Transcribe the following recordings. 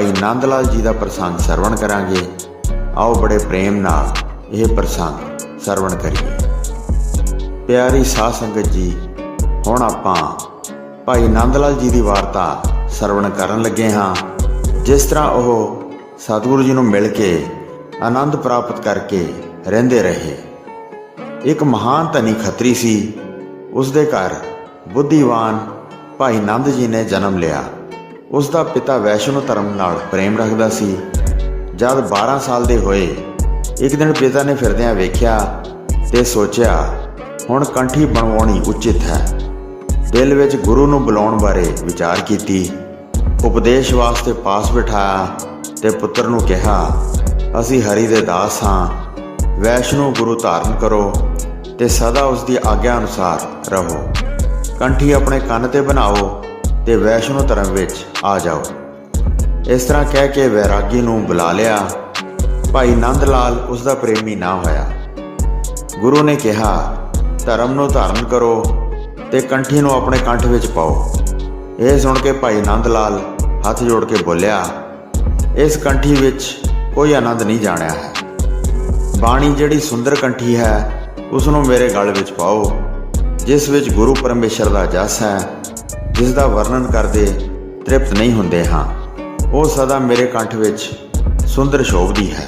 ਭਾਈ ਨੰਦ ਲਾਲ ਜੀ ਦਾ ਪ੍ਰਸੰਗ ਸਰਵਣ ਕਰਾਂਗੇ। ਆਓ ਬੜੇ ਪ੍ਰੇਮ ਨਾਲ ਇਹ ਪ੍ਰਸੰਗ ਸਰਵਣ ਕਰੀਏ। ਪਿਆਰੀ ਸਾਧ ਸੰਗਤ ਜੀ, ਹੁਣ ਆਪਾਂ ਭਾਈ ਨੰਦ ਲਾਲ ਜੀ ਦੀ ਵਾਰਤਾ ਸਰਵਣ ਕਰਨ ਲੱਗੇ ਹਾਂ। ਜਿਸ ਤਰ੍ਹਾਂ ਉਹ ਸਤਿਗੁਰੂ ਜੀ ਨੂੰ ਮਿਲ ਕੇ ਆਨੰਦ ਪ੍ਰਾਪਤ ਕਰਕੇ ਰਹਿੰਦੇ ਰਹੇ। ਇੱਕ ਮਹਾਨ ਧਨੀ ਖੱਤਰੀ ਸੀ ਉਸ ਦੇ ਘਰ ਬੁੱਧੀਵਾਨ ਭਾਈ ਨੰਦ ਜੀ ਨੇ ਜਨਮ ਲਿਆ। ਉਸ ਦਾ ਪਿਤਾ ਵੈਸ਼ਨੋ ਧਰਮ ਨਾਲ ਪ੍ਰੇਮ ਰੱਖਦਾ ਸੀ। ਜਦ 12 ਸਾਲ ਦੇ ਹੋਏ, ਇੱਕ ਦਿਨ ਪਿਤਾ ਨੇ ਫਿਰਦਿਆਂ ਵੇਖਿਆ ਤੇ ਸੋਚਿਆ, ਹੁਣ ਕੰਠੀ ਬਣਵਾਉਣੀ ਉਚਿਤ ਹੈ। ਦਿਲ ਵਿੱਚ ਗੁਰੂ ਨੂੰ ਬੁਲਾਉਣ ਬਾਰੇ ਵਿਚਾਰ ਕੀਤੀ। ਉਪਦੇਸ਼ ਵਾਸਤੇ ਪਾਸ ਬਿਠਾਇਆ ਤੇ ਪੁੱਤਰ ਨੂੰ ਕਿਹਾ, ਅਸੀਂ ਹਰੀ ਦੇ ਦਾਸ ਹਾਂ। ਵੈਸ਼ਨੂ ਗੁਰੂ ਧਾਰਨ ਕਰੋ ਤੇ ਸਦਾ ਉਸ ਦੀ ਆਗਿਆ ਅਨੁਸਾਰ ਰਹੋ। ਕੰਠੀ ਆਪਣੇ ਕੰਨ ਤੇ ਬਣਾਓ ਤੇ ਵੈਸ਼ਨੂ ਧਰਮ ਵਿੱਚ ਆ ਜਾਓ। ਇਸ ਤਰ੍ਹਾਂ ਕਹਿ ਕੇ ਵੈਰਾਗੀ ਨੂੰ ਬੁਲਾ ਲਿਆ। ਭਾਈ ਨੰਦ ਲਾਲ ਉਸ ਦਾ ਪ੍ਰੇਮੀ ਨਾ ਹੋਇਆ। ਗੁਰੂ ਨੇ ਕਿਹਾ, ਧਰਮ ਨੂੰ ਧਾਰਨ ਕਰੋ ਤੇ ਕੰਠੀ ਨੂੰ ਆਪਣੇ ਕੰਠ ਵਿੱਚ ਪਾਓ। ਇਹ ਸੁਣ ਕੇ ਭਾਈ ਨੰਦ ਲਾਲ ਹੱਥ ਜੋੜ ਕੇ ਬੋਲਿਆ, ਇਸ ਕੰਠੀ ਵਿੱਚ ਕੋਈ ਆਨੰਦ ਨਹੀਂ ਜਾਣਿਆ ਹੈ। ਬਾਣੀ ਜਿਹੜੀ ਸੁੰਦਰ ਕੰਠੀ ਹੈ ਉਸ ਨੂੰ ਮੇਰੇ ਗਲ ਵਿੱਚ ਪਾਓ, ਜਿਸ ਵਿੱਚ ਗੁਰੂ ਪਰਮੇਸ਼ਰ ਦਾ ਜਸ ਹੈ ਜਿਸ ਦਾ ਵਰਣਨ ਕਰਦੇ ਤ੍ਰਿਪਤ ਨਹੀਂ ਹੁੰਦੇ ਹਾਂ। ਉਹ ਸਦਾ ਮੇਰੇ ਕੰਠ ਵਿੱਚ ਸੁੰਦਰ ਸ਼ੋਭਦੀ ਹੈ।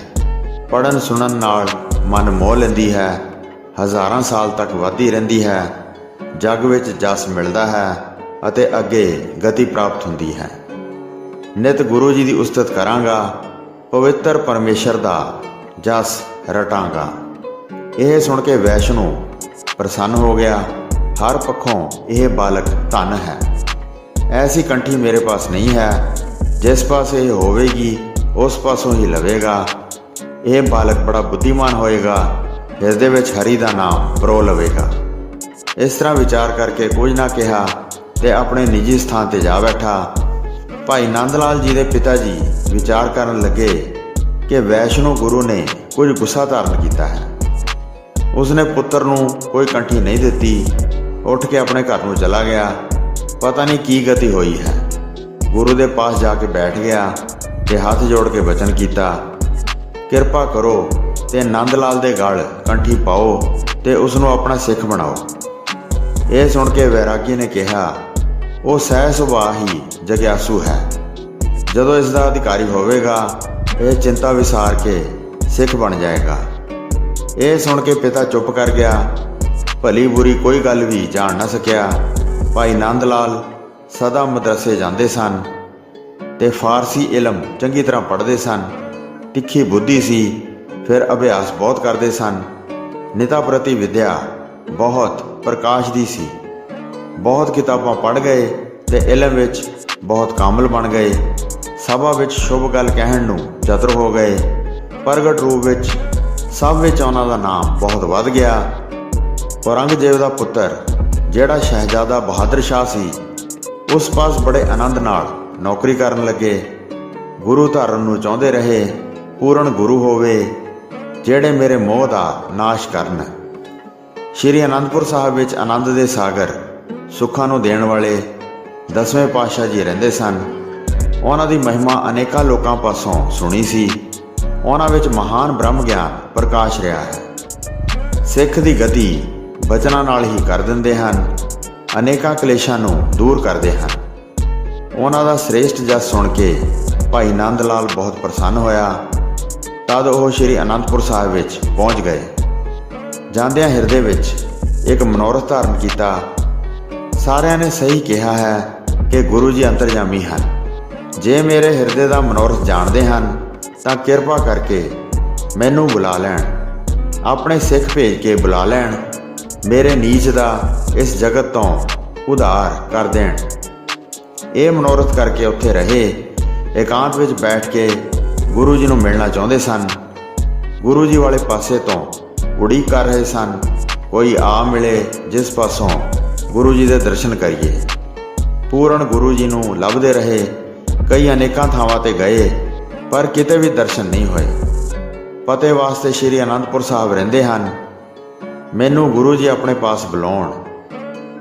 ਪੜਨ ਸੁਣਨ ਨਾਲ ਮਨ ਮੋਹ ਲੈਂਦੀ ਹੈ। ਹਜ਼ਾਰਾਂ ਸਾਲ ਤੱਕ ਵਧਦੀ ਰਹਿੰਦੀ ਹੈ। ਜਗ ਵਿੱਚ ਜਸ ਮਿਲਦਾ ਹੈ ਅਤੇ ਅੱਗੇ ਗਤੀ ਪ੍ਰਾਪਤ ਹੁੰਦੀ ਹੈ। ਨਿਤ ਗੁਰੂ ਜੀ ਦੀ ਉਸਤਤ ਕਰਾਂਗਾ। ਪਵਿੱਤਰ ਪਰਮੇਸ਼ਰ ਦਾ ਜਸ ਰਟਾਂਗਾ। ਇਹ ਸੁਣ ਕੇ ਵੈਸ਼ਨੂ ਪ੍ਰਸੰਨ ਹੋ ਗਿਆ। ਹਰ ਪੱਖੋਂ ਇਹ ਬਾਲਕ ਧਨ ਹੈ। ਐਸੀ ਕੰਠੀ ਮੇਰੇ ਪਾਸ ਨਹੀਂ ਹੈ। ਜਿਸ ਪਾਸੇ ਇਹ ਹੋਵੇਗੀ, ਉਸ ਪਾਸੋਂ ਹੀ ਲਵੇਗਾ। ਇਹ ਬਾਲਕ ਬੜਾ ਬੁੱਧੀਮਾਨ ਹੋਏਗਾ, ਹਿਰਦੇ ਵਿੱਚ ਹਰੀ ਦਾ ਨਾਮ ਪਰੋ ਲਵੇਗਾ। ਇਸ ਤਰ੍ਹਾਂ ਵਿਚਾਰ ਕਰਕੇ ਕੁਝ ਨਾ ਕਿਹਾ ਤੇ ਆਪਣੇ ਨਿੱਜੀ ਸਥਾਨ ਤੇ ਜਾ ਬੈਠਾ। ਭਾਈ ਨੰਦ ਲਾਲ ਜੀ ਦੇ ਪਿਤਾ ਜੀ ਵਿਚਾਰ ਕਰਨ ਲੱਗੇ ਕਿ ਵੈਸ਼ਨੋ ਗੁਰੂ ਨੇ ਕੁਝ ਗੁੱਸਾ ਧਾਰਨ ਕੀਤਾ ਹੈ। ਉਸਨੇ ਪੁੱਤਰ ਨੂੰ ਕੋਈ ਕੰਠੀ ਨਹੀਂ ਦਿੱਤੀ। ਉੱਠ ਕੇ ਆਪਣੇ ਘਰ ਨੂੰ ਚਲਾ ਗਿਆ। ਪਤਾ ਨਹੀਂ ਕੀ ਗਤੀ ਹੋਈ ਹੈ। ਗੁਰੂ ਦੇ ਪਾਸ ਜਾ ਕੇ ਬੈਠ ਗਿਆ ਤੇ ਹੱਥ ਜੋੜ ਕੇ ਬਚਨ ਕੀਤਾ। ਕਿਰਪਾ ਕਰੋ ਤੇ ਨੰਦ ਲਾਲ ਦੇ ਗਲ ਕੰਠੀ ਪਾਓ ਤੇ ਉਸ ਨੂੰ ਆਪਣਾ ਸਿੱਖ ਬਣਾਓ। ਇਹ ਸੁਣ ਕੇ ਵੈਰਾਗੀ ਨੇ ਕਿਹਾ, ਉਹ ਸਹਿ ਸੁਭਾਅ ਹੀ ਜਗਿਆਸੂ ਹੈ। ਜਦੋਂ ਇਸ ਦਾ ਅਧਿਕਾਰੀ ਹੋਵੇਗਾ, ਇਹ ਚਿੰਤਾ ਵਿਸਾਰ ਕੇ ਸਿੱਖ ਬਣ ਜਾਏਗਾ। ਇਹ ਸੁਣ ਕੇ ਪਿਤਾ ਚੁੱਪ ਕਰ ਗਿਆ। ਭਲੀ ਬੁਰੀ ਕੋਈ ਗੱਲ ਵੀ ਜਾਣ ਨਾ ਸਕਿਆ। ਭਾਈ ਨੰਦ ਲਾਲ ਸਦਾ ਮਦਰਸੇ ਜਾਂਦੇ ਸਨ ਤੇ ਫਾਰਸੀ ਇਲਮ ਚੰਗੀ ਤਰ੍ਹਾਂ ਪੜ੍ਹਦੇ ਸਨ, ਤਿੱਖੀ ਬੁੱਧੀ ਸੀ, ਫਿਰ ਅਭਿਆਸ ਬਹੁਤ ਕਰਦੇ ਸਨ। ਨਿਤਾ ਪ੍ਰਤੀ ਵਿਦਿਆ ਬਹੁਤ ਪ੍ਰਕਾਸ਼ ਦੀ ਸੀ। ਬਹੁਤ ਕਿਤਾਬਾਂ ਪੜ੍ਹ ਗਏ ਤੇ ਇਲਮ ਵਿੱਚ ਬਹੁਤ ਕਾਮਲ ਬਣ ਗਏ। ਸਭਾ ਵਿੱਚ ਸ਼ੁਭ ਗੱਲ ਕਹਿਣ ਨੂੰ ਚਤੁਰ ਹੋ ਗਏ। ਪ੍ਰਗਟ ਰੂਪ ਵਿੱਚ ਸਭ ਵਿੱਚ ਉਹਨਾਂ ਦਾ ਨਾਮ ਬਹੁਤ ਵੱਧ ਗਿਆ। ਔਰੰਗਜ਼ੇਬ ਦਾ ਪੁੱਤਰ ਜਿਹੜਾ ਸ਼ਹਿਜ਼ਾਦਾ ਬਹਾਦਰ ਸ਼ਾਹ ਸੀ, ਉਸ ਪਾਸ ਬੜੇ ਆਨੰਦ ਨਾਲ ਨੌਕਰੀ ਕਰਨ ਲੱਗੇ। ਗੁਰੂ ਧਾਰਨ ਨੂੰ ਚਾਹੁੰਦੇ ਰਹੇ, ਪੂਰਨ ਗੁਰੂ ਹੋਵੇ, ਜਿਹੜੇ ਮੇਰੇ ਮੋਹ ਦਾ ਨਾਸ਼ ਕਰਨ। ਸ਼੍ਰੀ ਅਨੰਦਪੁਰ ਸਾਹਿਬ ਵਿੱਚ ਆਨੰਦ ਦੇ ਸਾਗਰ ਸੁੱਖਾਂ ਨੂੰ ਦੇਣ ਵਾਲੇ ਦਸਵੇਂ ਪਾਤਸ਼ਾਹ ਜੀ ਰਹਿੰਦੇ ਸਨ। ਉਹਨਾਂ ਦੀ ਮਹਿਮਾ ਅਨੇਕਾਂ ਲੋਕਾਂ ਪਾਸੋਂ ਸੁਣੀ ਸੀ। ਉਹਨਾਂ ਵਿੱਚ ਮਹਾਨ ਬ੍ਰਹਮ ਗਿਆਨ ਪ੍ਰਕਾਸ਼ ਰਿਹਾ ਹੈ। ਸਿੱਖ ਦੀ ਗਤੀ ਬਚਨਾਂ ਨਾਲ ਹੀ ਕਰ ਦਿੰਦੇ ਹਨ, ਅਨੇਕਾਂ ਕਲੇਸ਼ਾਂ ਨੂੰ ਦੂਰ ਕਰਦੇ ਹਨ। ਉਹਨਾਂ ਦਾ ਸ੍ਰੇਸ਼ਟ ਜਸ ਸੁਣ ਕੇ ਭਾਈ ਨੰਦ ਲਾਲ ਬਹੁਤ ਪ੍ਰਸੰਨ ਹੋਇਆ। ਤਦ ਉਹ ਸ਼੍ਰੀ ਅਨੰਦਪੁਰ ਸਾਹਿਬ ਵਿੱਚ ਪਹੁੰਚ ਗਏ। ਜਾਂਦਿਆਂ ਹਿਰਦੇ ਵਿੱਚ ਇੱਕ ਮਨੋਰਥ ਧਾਰਨ ਕੀਤਾ। ਸਾਰਿਆਂ ਨੇ ਸਹੀ ਕਿਹਾ ਹੈ ਕਿ ਗੁਰੂ ਜੀ ਅੰਤਰਜਾਮੀ ਹਨ। ਜੇ ਮੇਰੇ ਹਿਰਦੇ ਦਾ ਮਨੋਰਥ ਜਾਣਦੇ ਹਨ, ਤਾਂ ਕਿਰਪਾ ਕਰਕੇ ਮੈਨੂੰ ਬੁਲਾ ਲੈਣ। ਆਪਣੇ ਸਿੱਖ ਭੇਜ ਕੇ ਬੁਲਾ ਲੈਣ। ਮੇਰੇ ਨੀਚ ਦਾ ਇਸ ਜਗਤ ਤੋਂ ਉਧਾਰ ਕਰ ਦੇਣ। ਇਹ ਮਨੋਰਥ ਕਰਕੇ ਉੱਥੇ ਰਹੇ। ਇਕਾਂਤ ਵਿੱਚ ਬੈਠ ਕੇ ਗੁਰੂ ਜੀ ਨੂੰ ਮਿਲਣਾ ਚਾਹੁੰਦੇ ਸਨ। ਗੁਰੂ ਜੀ ਵਾਲੇ ਪਾਸੇ ਤੋਂ ਉਡੀਕ ਕਰ ਰਹੇ ਸਨ, ਕੋਈ ਆ ਮਿਲੇ, ਜਿਸ ਪਾਸੋਂ ਗੁਰੂ ਜੀ ਦੇ ਦਰਸ਼ਨ ਕਰੀਏ। ਪੂਰਨ ਗੁਰੂ ਜੀ ਨੂੰ ਲੱਭਦੇ ਰਹੇ। ਕਈ ਅਨੇਕਾਂ ਥਾਵਾਂ ਤੇ ਗਏ, ਪਰ ਕਿਤੇ ਵੀ ਦਰਸ਼ਨ ਨਹੀਂ ਹੋਏ। ਪਤੇ ਵਾਸਤੇ ਸ਼੍ਰੀ ਅਨੰਦਪੁਰ ਸਾਹਿਬ ਰਹਿੰਦੇ ਹਨ। ਮੈਨੂੰ ਗੁਰੂ ਜੀ ਆਪਣੇ ਪਾਸ ਬੁਲਾਉਣ।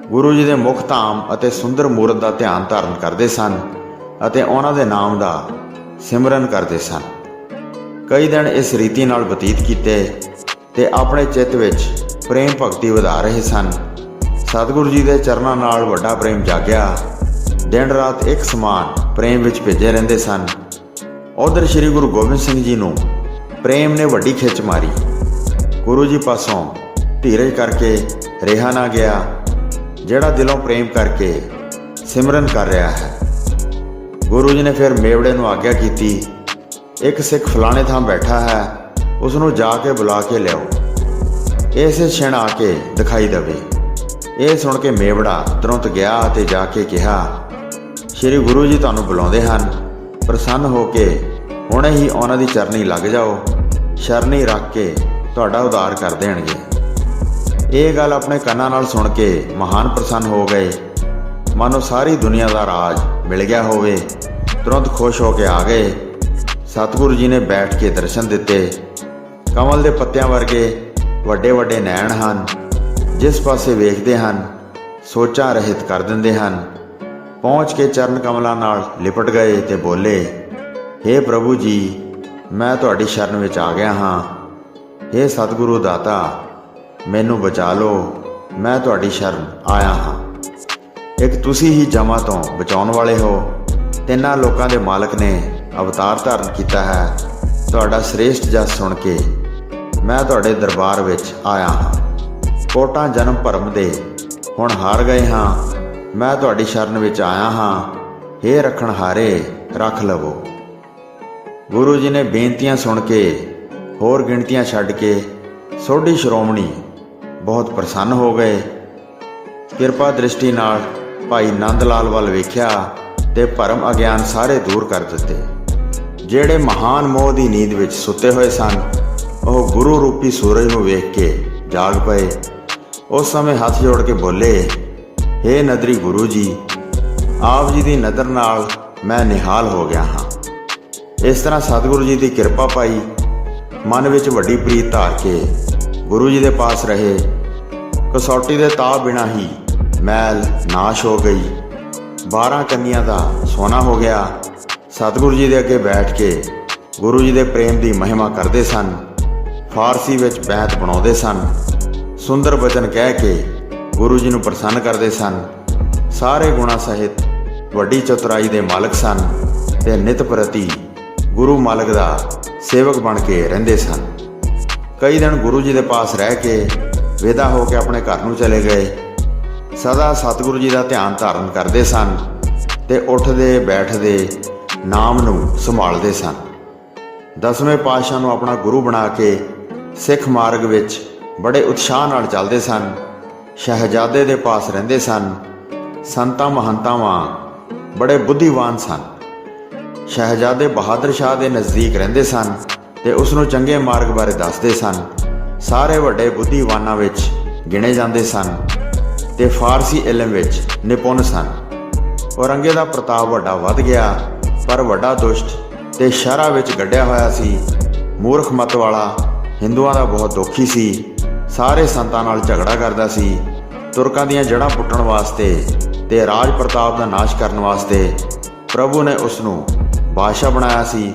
ਗੁਰੂ ਜੀ ਦੇ ਮੁਖ ਧਾਮ ਅਤੇ ਸੁੰਦਰ ਮੂਰਤ ਦਾ ਧਿਆਨ ਧਾਰਨ ਕਰਦੇ ਸਨ ਅਤੇ ਉਹਨਾਂ ਦੇ ਨਾਮ ਦਾ ਸਿਮਰਨ ਕਰਦੇ ਸਨ। ਕਈ ਦਿਨ ਇਸ ਰੀਤੀ ਨਾਲ ਬਤੀਤ ਕੀਤੇ ਤੇ ਆਪਣੇ ਚਿੱਤ ਵਿੱਚ ਪ੍ਰੇਮ ਭਗਤੀ ਵਧਾ ਰਹੇ ਸਨ। ਸਤਿਗੁਰੂ ਜੀ ਦੇ ਚਰਨਾਂ ਨਾਲ ਵੱਡਾ ਪ੍ਰੇਮ ਜਾਗਿਆ। ਦਿਨ ਰਾਤ ਇੱਕ ਸਮਾਨ ਪ੍ਰੇਮ ਵਿੱਚ ਭਿੱਜੇ ਰਹਿੰਦੇ ਸਨ। ਉਧਰ ਸ੍ਰੀ ਗੁਰੂ ਗੋਬਿੰਦ ਸਿੰਘ ਜੀ ਨੂੰ ਪ੍ਰੇਮ ਨੇ ਵੱਡੀ ਖਿੱਚ ਮਾਰੀ। ਗੁਰੂ ਜੀ ਪਾਸੋਂ ਧੀਰਜ ਕਰਕੇ ਰਿਹਾ ਨਾ ਗਿਆ, ਜਿਹੜਾ ਦਿਲੋਂ ਪ੍ਰੇਮ ਕਰਕੇ ਸਿਮਰਨ ਕਰ ਰਿਹਾ ਹੈ। ਗੁਰੂ ਜੀ ਨੇ ਫਿਰ ਮੇਵੜੇ ਨੂੰ ਆਗਿਆ ਕੀਤੀ, ਇੱਕ ਸਿੱਖ ਫਲਾਣੇ ਥਾਂ ਬੈਠਾ ਹੈ ਉਸ ਨੂੰ ਜਾ ਕੇ ਬੁਲਾ ਕੇ ਲਿਆਓ। ਇਸੇ ਛਣ ਆ ਕੇ ਦਿਖਾਈ ਦੇਵੇ। ਇਹ ਸੁਣ ਕੇ ਮੇਵੜਾ ਤੁਰੰਤ ਗਿਆ ਅਤੇ ਜਾ ਕੇ ਕਿਹਾ, ਸ਼੍ਰੀ ਗੁਰੂ ਜੀ ਤੁਹਾਨੂੰ ਬੁਲਾਉਂਦੇ ਹਨ, ਪ੍ਰਸੰਨ ਹੋ ਕੇ ਹੁਣੇ ਹੀ ਉਹਨਾਂ ਦੀ ਚਰਨੀ ਲੱਗ ਜਾਓ ਸ਼ਰਨੀ ਰੱਖ ਕੇ ਤੁਹਾਡਾ ਉਦਾਰ ਕਰ ਦੇਣਗੇ। ਇਹ ਗੱਲ ਆਪਣੇ ਕੰਨਾਂ ਨਾਲ ਸੁਣ ਕੇ ਮਹਾਨ ਪ੍ਰਸੰਨ ਹੋ ਗਏ। ਮਾਨੋ ਸਾਰੀ ਦੁਨੀਆ ਦਾ ਰਾਜ ਮਿਲ ਗਿਆ ਹੋਵੇ। ਤੁਰੰਤ ਖੁਸ਼ ਹੋ ਕੇ ਆ ਗਏ। ਸਤਿਗੁਰੂ ਜੀ ਨੇ ਬੈਠ ਕੇ ਦਰਸ਼ਨ ਦਿੱਤੇ। ਕਮਲ ਦੇ ਪੱਤਿਆਂ ਵਰਗੇ ਵੱਡੇ ਵੱਡੇ ਨੈਣ ਹਨ। ਜਿਸ ਪਾਸੇ ਵੇਖਦੇ ਹਨ, ਸੋਚਾਂ ਰਹਿਤ ਕਰ ਦਿੰਦੇ ਹਨ। ਪਹੁੰਚ ਕੇ ਚਰਨ ਕਮਲਾਂ ਨਾਲ ਲਿਪਟ ਗਏ ਤੇ ਬੋਲੇ हे ਪ੍ਰਭੂ ਜੀ, ਮੈਂ ਤੁਹਾਡੀ ਸ਼ਰਨ ਵਿੱਚ ਆ ਗਿਆ ਹਾਂ। हे ਸਤਿਗੁਰੂ ਦਾਤਾ ਮੈਨੂੰ ਬਚਾ ਲਓ। ਮੈਂ ਤੁਹਾਡੀ ਸ਼ਰਨ ਆਇਆ ਹਾਂ। ਇੱਕ ਤੁਸੀਂ ਹੀ ਜਮਾ ਤੋਂ ਬਚਾਉਣ ਵਾਲੇ ਹੋ। ਤਿੰਨਾਂ ਲੋਕਾਂ ਦੇ ਮਾਲਕ ਨੇ ਅਵਤਾਰ ਧਾਰਨ ਕੀਤਾ ਹੈ। ਤੁਹਾਡਾ ਸ੍ਰੇਸ਼ਟ ਜਸ ਸੁਣ ਕੇ ਮੈਂ ਤੁਹਾਡੇ ਦਰਬਾਰ ਵਿੱਚ ਆਇਆ ਹਾਂ। ਕੋਟਾਂ ਜਨਮ ਭਰਮ ਦੇ ਹੁਣ ਹਾਰ ਗਏ ਹਾਂ। ਮੈਂ ਤੁਹਾਡੀ ਸ਼ਰਨ ਵਿੱਚ ਆਇਆ ਹਾਂ। ਹੇ ਰੱਖਣ ਹਾਰੇ ਰੱਖ ਲਵੋ। ਗੁਰੂ ਜੀ ਨੇ ਬੇਨਤੀਆਂ ਸੁਣ ਕੇ ਹੋਰ ਗਿਣਤੀਆਂ ਛੱਡ ਕੇ ਸੋਢੀ ਸ਼੍ਰੋਮਣੀ ਬਹੁਤ ਪ੍ਰਸੰਨ ਹੋ ਗਏ। ਕਿਰਪਾ ਦ੍ਰਿਸ਼ਟੀ ਨਾਲ ਭਾਈ ਨੰਦ ਲਾਲ ਵੱਲ ਵੇਖਿਆ ਤੇ ਭਰਮ ਅਗਿਆਨ ਸਾਰੇ ਦੂਰ ਕਰ ਦਿੱਤੇ। ਜਿਹੜੇ ਮਹਾਨ ਮੋਹ ਦੀ ਨੀਂਦ ਵਿੱਚ ਸੁੱਤੇ ਹੋਏ ਸਨ, ਉਹ ਗੁਰੂ ਰੂਪੀ ਸੂਰਜ ਨੂੰ ਵੇਖ ਕੇ ਜਾਗ ਪਏ। ਉਸ ਸਮੇਂ ਹੱਥ ਜੋੜ ਕੇ ਬੋਲੇ हे ਨਦਰੀ ਗੁਰੂ ਜੀ, ਆਪ ਜੀ ਦੀ ਨਦਰ ਨਾਲ ਮੈਂ ਨਿਹਾਲ ਹੋ ਗਿਆ ਹਾਂ। ਇਸ ਤਰ੍ਹਾਂ ਸਤਿਗੁਰੂ ਜੀ ਦੀ ਕਿਰਪਾ ਪਾਈ ਮਨ ਵਿੱਚ ਵੱਡੀ ਪ੍ਰੀਤ ਧਾਰ ਕੇ ਗੁਰੂ ਜੀ ਦੇ ਪਾਸ ਰਹੇ। ਕਸੌਟੀ ਦੇ ਤਾ ਬਿਨਾ ਹੀ ਮੈਲ ਨਾਸ਼ ਹੋ ਗਈ। 12 ਕੰਨੀਆਂ ਦਾ ਸੋਨਾ ਹੋ ਗਿਆ। ਸਤਿਗੁਰੂ ਜੀ ਦੇ ਅੱਗੇ ਬੈਠ ਕੇ ਗੁਰੂ ਜੀ ਦੇ ਪ੍ਰੇਮ ਦੀ ਮਹਿਮਾ ਕਰਦੇ ਸਨ। ਫਾਰਸੀ ਵਿੱਚ ਬੈਤ ਬਣਾਉਂਦੇ ਸਨ। ਸੁੰਦਰ ਬਚਨ ਕਹਿ ਕੇ ਗੁਰੂ ਜੀ ਨੂੰ ਪ੍ਰਸੰਨ ਕਰਦੇ ਸਨ। ਸਾਰੇ ਗੁਣਾ ਸਹਿਤ ਵੱਡੀ ਚਤੁਰਾਈ ਦੇ ਮਾਲਕ ਸਨ ਤੇ ਨਿਤ ਪ੍ਰਤੀ ਗੁਰੂ ਮਾਲਕ ਦਾ ਸੇਵਕ ਬਣ ਕੇ ਰਹਿੰਦੇ ਸਨ। ਕਈ ਦਿਨ ਗੁਰੂ ਜੀ ਦੇ ਪਾਸ ਰਹਿ ਕੇ ਵਿਦਾ ਹੋ ਕੇ ਆਪਣੇ ਘਰ ਨੂੰ ਚਲੇ ਗਏ। ਸਦਾ ਸਤਿਗੁਰੂ ਜੀ ਦਾ ਧਿਆਨ ਧਾਰਨ ਕਰਦੇ ਸਨ ਤੇ ਉੱਠਦੇ, ਬੈਠਦੇ, ਨਾਮ ਨੂੰ ਸੰਭਾਲਦੇ ਸਨ। ਦਸਵੇਂ ਪਾਤਸ਼ਾਹ ਨੂੰ ਆਪਣਾ ਗੁਰੂ ਬਣਾ ਕੇ ਸਿੱਖ ਮਾਰਗ ਵਿੱਚ ਬੜੇ ਉਤਸ਼ਾਹ ਨਾਲ ਚੱਲਦੇ ਸਨ। ਸ਼ਹਿਜ਼ਾਦੇ ਦੇ ਪਾਸ ਰਹਿੰਦੇ ਸਨ। ਸੰਤਾਂ ਮਹੰਤਾਂ ਬੜੇ ਬੁੱਧੀਵਾਨ ਸਨ। ਸ਼ਹਿਜ਼ਾਦੇ ਬਹਾਦਰ ਸ਼ਾਹ ਦੇ ਨਜ਼ਦੀਕ ਰਹਿੰਦੇ ਸਨ। ਤੇ ਉਸ ਨੂੰ ਚੰਗੇ ਮਾਰਗ ਬਾਰੇ ਦੱਸਦੇ ਸਨ। ਸਾਰੇ ਵੱਡੇ ਬੁੱਧੀਵਾਨਾਂ ਵਿੱਚ ਗਿਣੇ ਜਾਂਦੇ ਸਨ ਤੇ ਫਾਰਸੀ ਇਲਮ ਵਿੱਚ ਨਿਪੁੰਨ ਸਨ। ਔਰੰਗੇ ਦਾ ਪ੍ਰਤਾਪ ਵੱਡਾ ਵੱਧ ਗਿਆ, ਪਰ ਵੱਡਾ ਦੁਸ਼ਟ ਤੇ ਸ਼ਰਾ ਵਿੱਚ ਗੱਡਿਆ ਹੋਇਆ ਸੀ। ਮੂਰਖ ਮਤ ਵਾਲਾ ਹਿੰਦੂਆਂ ਦਾ ਬਹੁਤ ਦੁਖੀ ਸੀ। ਸਾਰੇ ਸੰਤਾਂ ਨਾਲ ਝਗੜਾ ਕਰਦਾ ਸੀ। ਤੁਰਕਾਂ ਦੀਆਂ ਜੜ੍ਹਾਂ ਪੁੱਟਣ ਵਾਸਤੇ ਤੇ ਰਾਜ ਪ੍ਰਤਾਪ ਦਾ ਨਾਸ਼ ਕਰਨ ਵਾਸਤੇ ਪ੍ਰਭੂ ਨੇ ਉਸ ਨੂੰ ਬਾਦਸ਼ਾਹ ਬਣਾਇਆ ਸੀ।